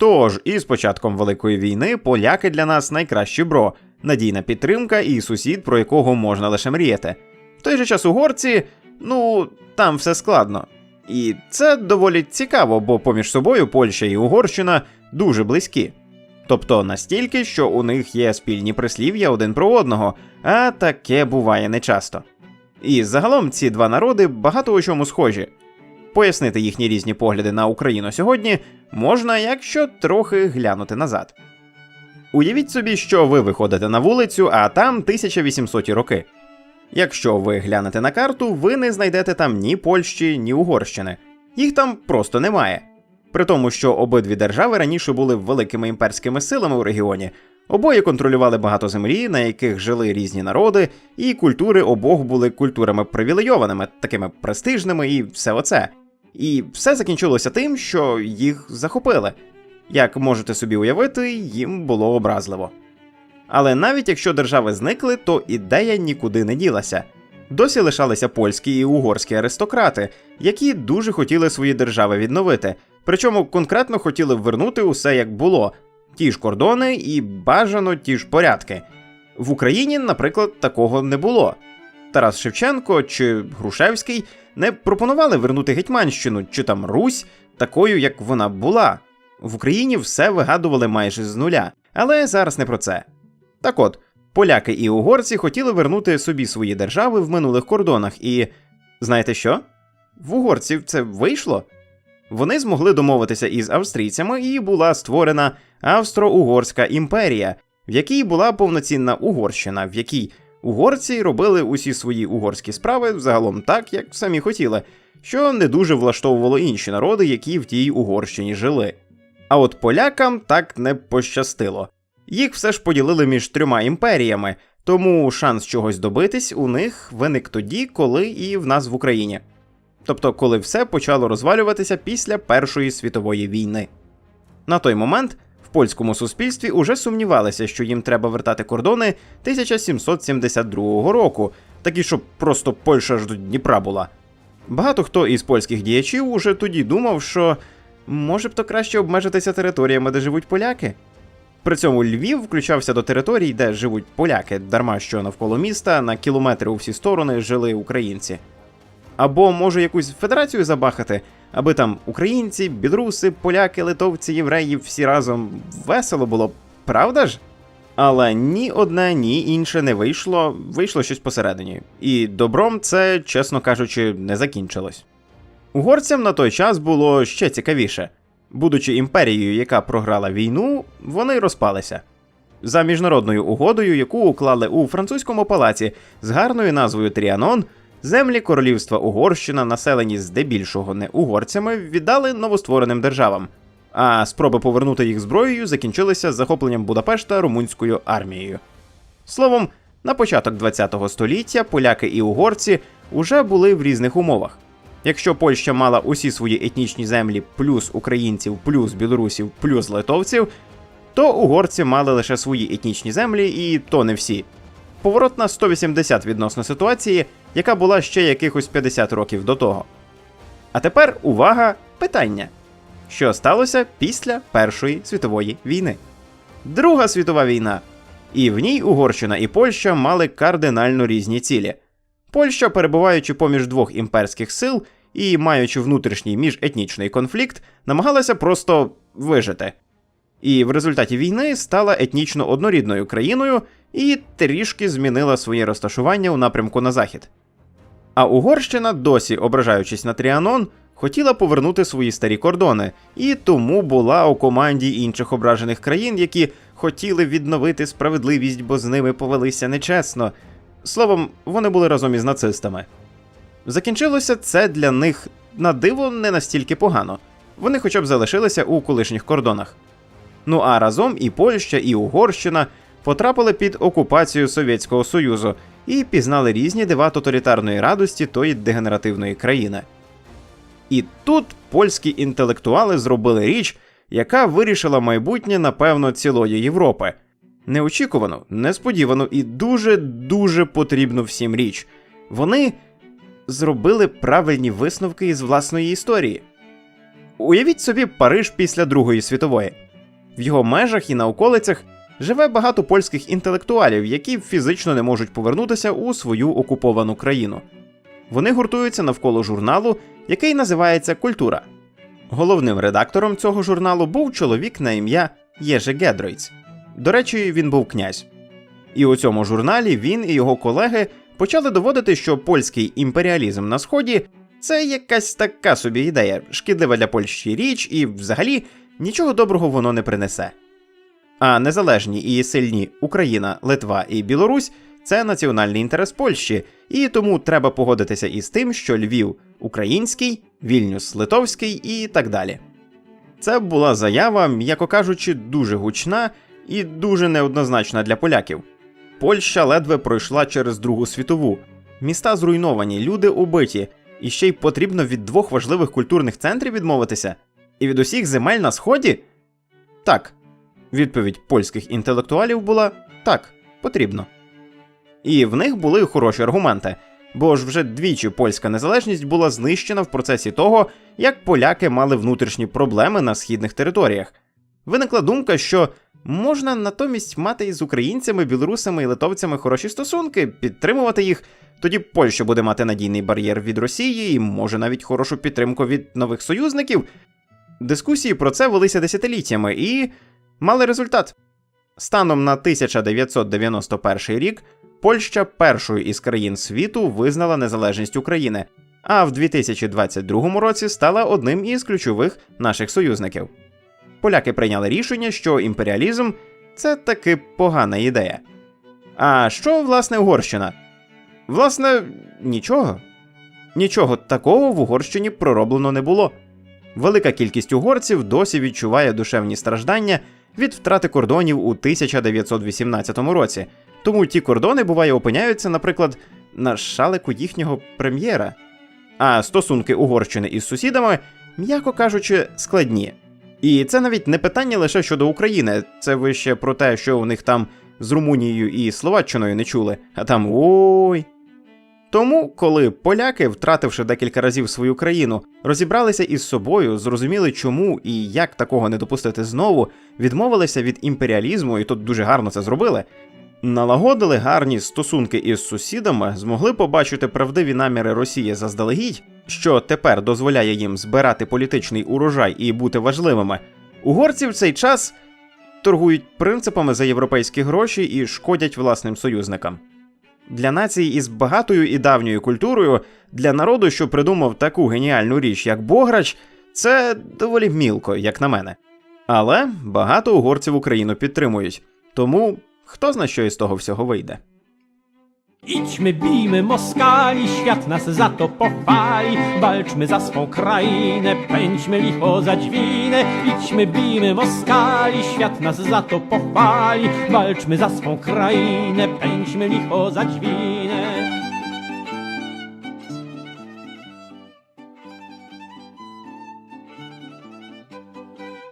Тож, із початком Великої війни поляки для нас найкращі бро, надійна підтримка і сусід, про якого можна лише мріяти. В той же час угорці, ну, там все складно. І це доволі цікаво, бо поміж собою Польща і Угорщина дуже близькі. Тобто настільки, що у них є спільні прислів'я один про одного, а таке буває нечасто. І загалом ці два народи багато у чому схожі. Пояснити їхні різні погляди на Україну сьогодні можна, якщо трохи глянути назад. Уявіть собі, що ви виходите на вулицю, а там 1800 роки. Якщо ви глянете на карту, ви не знайдете там ні Польщі, ні Угорщини. Їх там просто немає. При тому, що обидві держави раніше були великими імперськими силами у регіоні, обоє контролювали багато землі, на яких жили різні народи, і культури обох були культурами привілейованими, такими престижними і все оце. І все закінчилося тим, що їх захопили. Як можете собі уявити, їм було образливо. Але навіть якщо держави зникли, то ідея нікуди не ділася. Досі лишалися польські і угорські аристократи, які дуже хотіли свої держави відновити, причому конкретно хотіли вернути усе як було: ті ж кордони і бажано ті ж порядки. В Україні, наприклад, такого не було. Тарас Шевченко чи Грушевський не пропонували вернути Гетьманщину чи там Русь такою, як вона була. В Україні все вигадували майже з нуля, але зараз не про це. Так от, поляки і угорці хотіли вернути собі свої держави в минулих кордонах, і знаєте що? В угорців це вийшло. Вони змогли домовитися із австрійцями, і була створена Австро-Угорська імперія, в якій була повноцінна Угорщина, в якій угорці робили усі свої угорські справи загалом так, як самі хотіли, що не дуже влаштовувало інші народи, які в тій Угорщині жили. А от полякам так не пощастило. Їх все ж поділили між трьома імперіями, тому шанс чогось добитись у них виник тоді, коли і в нас в Україні. Тобто, коли все почало розвалюватися після Першої світової війни. На той момент польському суспільстві уже сумнівалися, що їм треба вертати кордони 1772 року, такі, щоб просто Польща ж до Дніпра була. Багато хто із польських діячів уже тоді думав, що може б то краще обмежитися територіями, де живуть поляки. При цьому Львів включався до територій, де живуть поляки, дарма що навколо міста на кілометри у всі сторони жили українці. Або може якусь федерацію забахати, аби там українці, білоруси, поляки, литовці, євреї всі разом весело було, правда ж? Але ні одне, ні інше не вийшло, вийшло щось посередині. І добром це, чесно кажучи, не закінчилось. Угорцям на той час було ще цікавіше. Будучи імперією, яка програла війну, вони розпалися. За міжнародною угодою, яку уклали у французькому палаці з гарною назвою Тріанон, землі королівства Угорщина, населені здебільшого не угорцями, віддали новоствореним державам. А спроби повернути їх зброєю закінчилися захопленням Будапешта румунською армією. Словом, на початок ХХ століття поляки і угорці уже були в різних умовах. Якщо Польща мала усі свої етнічні землі плюс українців, плюс білорусів, плюс литовців, то угорці мали лише свої етнічні землі, і то не всі. Поворот на 180 відносно ситуації, яка була ще якихось 50 років до того. А тепер увага, питання: що сталося після Першої світової війни? Друга світова війна. І в ній Угорщина і Польща мали кардинально різні цілі. Польща, перебуваючи поміж двох імперських сил і маючи внутрішній міжетнічний конфлікт, намагалася просто вижити. І в результаті війни стала етнічно однорідною країною і трішки змінила своє розташування у напрямку на захід. А Угорщина, досі ображаючись на Тріанон, хотіла повернути свої старі кордони, і тому була у команді інших ображених країн, які хотіли відновити справедливість, бо з ними повелися нечесно. Словом, вони були разом із нацистами. Закінчилося це для них на диво не настільки погано. Вони хоча б залишилися у колишніх кордонах. Ну а разом і Польща, і Угорщина потрапили під окупацію Совєтського Союзу і пізнали різні дива тоталітарної радості тої дегенеративної країни. І тут польські інтелектуали зробили річ, яка вирішила майбутнє, напевно, цілої Європи. Неочікувану, несподівану і дуже дуже потрібну всім річ. Вони зробили правильні висновки із власної історії. Уявіть собі Париж після Другої світової. В його межах і на околицях живе багато польських інтелектуалів, які фізично не можуть повернутися у свою окуповану країну. Вони гуртуються навколо журналу, який називається Культура. Головним редактором цього журналу був чоловік на ім'я Єже Гедройц. До речі, він був князь. І у цьому журналі він і його колеги почали доводити, що польський імперіалізм на сході це якась така собі ідея, шкідлива для Польщі річ, і взагалі нічого доброго воно не принесе. А незалежні і сильні Україна, Литва і Білорусь це національний інтерес Польщі, і тому треба погодитися із тим, що Львів український, Вільнюс литовський і так далі. Це була заява, м'яко кажучи, дуже гучна і дуже неоднозначна для поляків. Польща ледве пройшла через Другу світову. Міста зруйновані, люди убиті, і ще й потрібно від двох важливих культурних центрів відмовитися. І від усіх земель на сході? Так. Відповідь польських інтелектуалів була так, потрібно. І в них були хороші аргументи, бо ж вже двічі польська незалежність була знищена в процесі того, як поляки мали внутрішні проблеми на східних територіях. Виникла думка, що можна натомість мати із українцями, білорусами і литовцями хороші стосунки, підтримувати їх. Тоді Польща буде мати надійний бар'єр від Росії і може навіть хорошу підтримку від нових союзників. Дискусії про це велися десятиліттями і мали результат. Станом на 1991 рік Польща першою із країн світу визнала незалежність України, а в 2022 році стала одним із ключових наших союзників. Поляки прийняли рішення, що імперіалізм це таки погана ідея. А що, власне, Угорщина? Власне, нічого. Нічого такого в Угорщині пророблено не було. Велика кількість угорців досі відчуває душевні страждання від втрати кордонів у 1918 році, тому ті кордони буває опиняються, наприклад, на шалику їхнього прем'єра. А стосунки Угорщини із сусідами, м'яко кажучи, складні. І це навіть не питання лише щодо України, це ви ще про те, що у них там з Румунією і Словаччиною не чули, а там ой. Тому, коли поляки, втративши декілька разів свою країну, розібралися із собою, зрозуміли, чому і як такого не допустити знову, відмовилися від імперіалізму, і тут дуже гарно це зробили. Налагодили гарні стосунки із сусідами, змогли побачити правдиві наміри Росії заздалегідь, що тепер дозволяє їм збирати політичний урожай і бути важливими. Угорці в цей час торгують принципами за європейські гроші і шкодять власним союзникам. Для нації із багатою і давньою культурою, для народу, що придумав таку геніальну річ, як Бограч, це доволі мілко, як на мене. Але багато угорців Україну підтримують. Тому хто зна, що із того всього вийде. Idźmy, bijmy Moskali, świat nas za to pochwali. Walczmy za swą krainę, pędźmy licho za dźwinę. Idźmy, bijmy Moskali, świat nas za to pochwali. Walczmy za swą krainę, pędźmy licho za dźwinę.